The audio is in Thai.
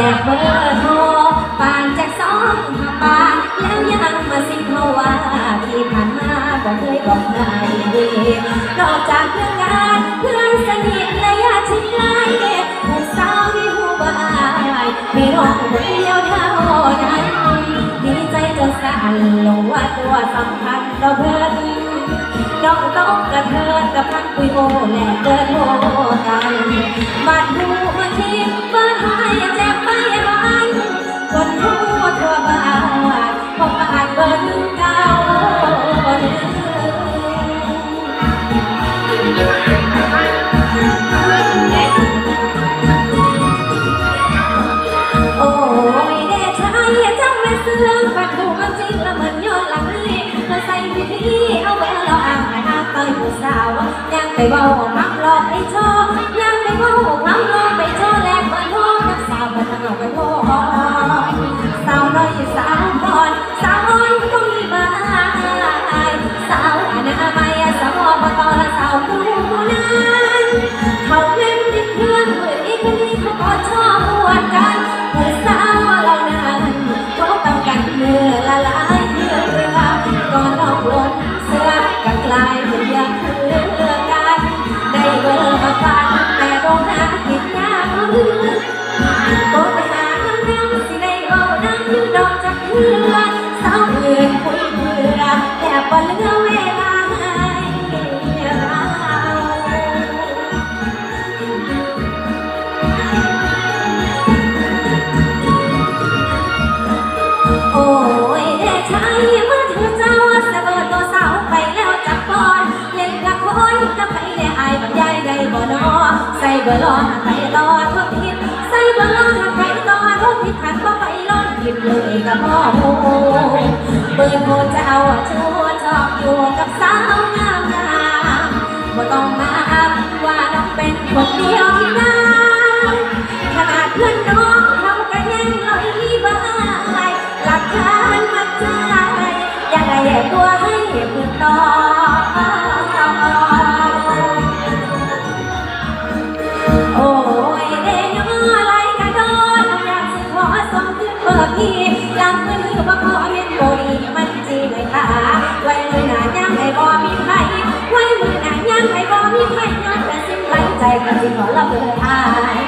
ไอ้แจกเบอร์โทรปานแจกสองห้าบาทแล้วยังมาสิงเขาว่าที่ผ่านมาก็เคยบอกนายนอกจากเรื่องงานเพื่อนสนิทและญาติชิดไกลผู้สาวที่หูบายมีน้องคนเดียวเท่านั้นดีใจจนสั่นลงว่าตัวสำคัญต่อเพื่อนน้องต้องกระเทิดกับพักคุยโอแลกเกิดโหกันมาดูมาทีมาใยังไปเบาพักหลอกไปโชอบยังไปเบาพักหลอก อ เปิดหัวเจ้าเชื่อชอบอยู่กับสาวงามงามบ่ต้องมาอับว่าต้องเป็นคนเดียวที่น่าขนาดเพื่อนน้องเขาก็ยังลอยบ่ายหลักฐานมาใจะอะไรยังไงตัวให้เพื่อนต่อลำเพื่อนเพื่อมาขอเห็นโบ ใจกระสิบหลอนหลบเธอหาย